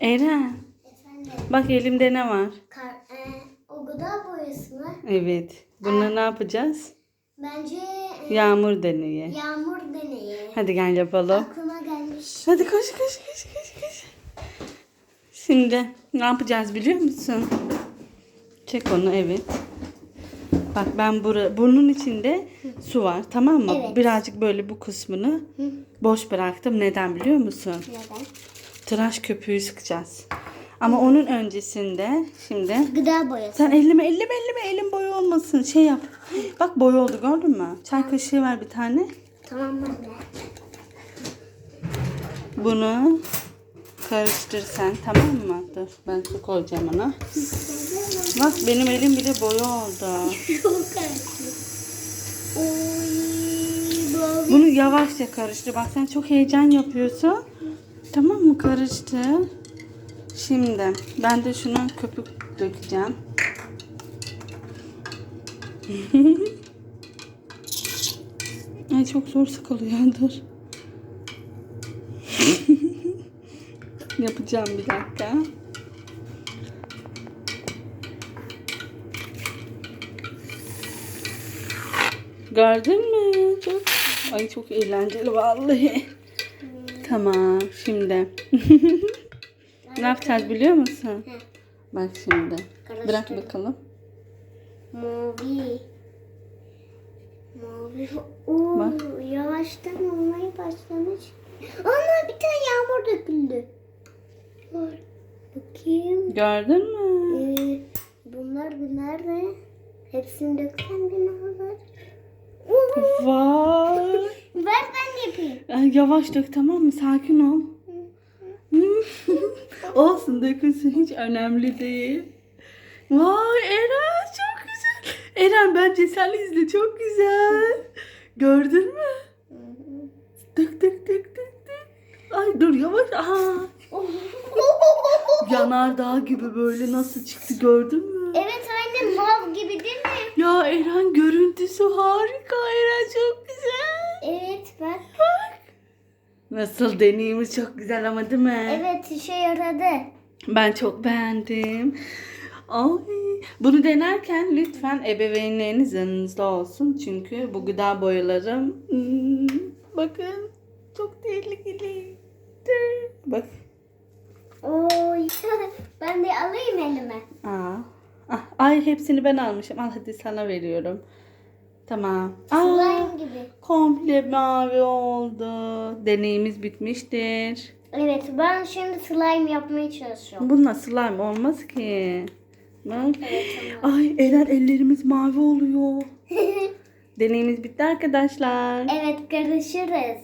Eren Efendim. bak elimde ne var? Kar, e, o gıda boyası mı? Evet. Bununla ne yapacağız? Bence e, Yağmur deneyi. yağmur deneyi. Hadi gel yapalım. Aklıma gelmiş. Hadi koş koş koş koş koş. Şimdi ne yapacağız biliyor musun? Çek onu evet. Bak ben bura, burnun içinde su var tamam mı? Evet. Birazcık böyle bu kısmını boş bıraktım. Neden biliyor musun? Neden? Tıraş köpüğü sıkacağız. Ama onun öncesinde şimdi Gıda boyası. sen elleme elleme elleme elin boyu olmasın. Şey yap. Bak boy oldu gördün mü? Çay kaşığı ver bir tane. Tamam anne. Bunu karıştır sen tamam mı? Dur ben su koyacağım ona. Bak benim elim bile boyu oldu. Çok Bunu yavaşça karıştır. Bak sen çok heyecan yapıyorsun. Tamam mı? Karıştır. Şimdi ben de şunu köpük dökeceğim. Ay çok zor sıkılıyor. Dur. Yapacağım bir dakika. Gördün mü? Çok Ay çok eğlenceli vallahi. Tamam şimdi. ne yapacağız biliyor musun? Heh. Bak şimdi. Bırak bakalım. Mavi. Mavi. Oo, Bak. yavaştan olmaya başlamış. Ana bir tane yağmur döküldü. Var. Bakayım. Gördün mü? Ee, bunlar da nerede? Hepsini ne olur? Oo, Vay. Ver ben yapayım. Ay, yavaş dök tamam mı? Sakin ol. Olsun dökülsün hiç önemli değil. Vay Eren çok güzel. Eren bence sen izle çok güzel. Gördün mü? Dök dök dök dök dök. Ay dur yavaş. Aha. Yanardağ gibi böyle nasıl çıktı gördün mü? evet anne mav gibi değil mi? Ya Eren görüntüsü harika. Eren çok güzel. Evet bak. Nasıl deneyimiz çok güzel ama değil mi? Evet işe yaradı. Ben çok beğendim. Ay, bunu denerken lütfen ebeveynleriniz yanınızda olsun. Çünkü bu gıda boyalarım hmm, bakın çok tehlikeli. Bak. Oy. ben de alayım elime. Aa. Ah, ay hepsini ben almışım. Al hadi sana veriyorum. Tamam. Aa, Slime gibi. komple mavi oldu. Deneyimiz bitmiştir. Evet ben şimdi slime yapmaya çalışıyorum. Bu nasıl slime olmaz ki? Bak. Ay Eren ellerimiz mavi oluyor. Deneyimiz bitti arkadaşlar. evet görüşürüz.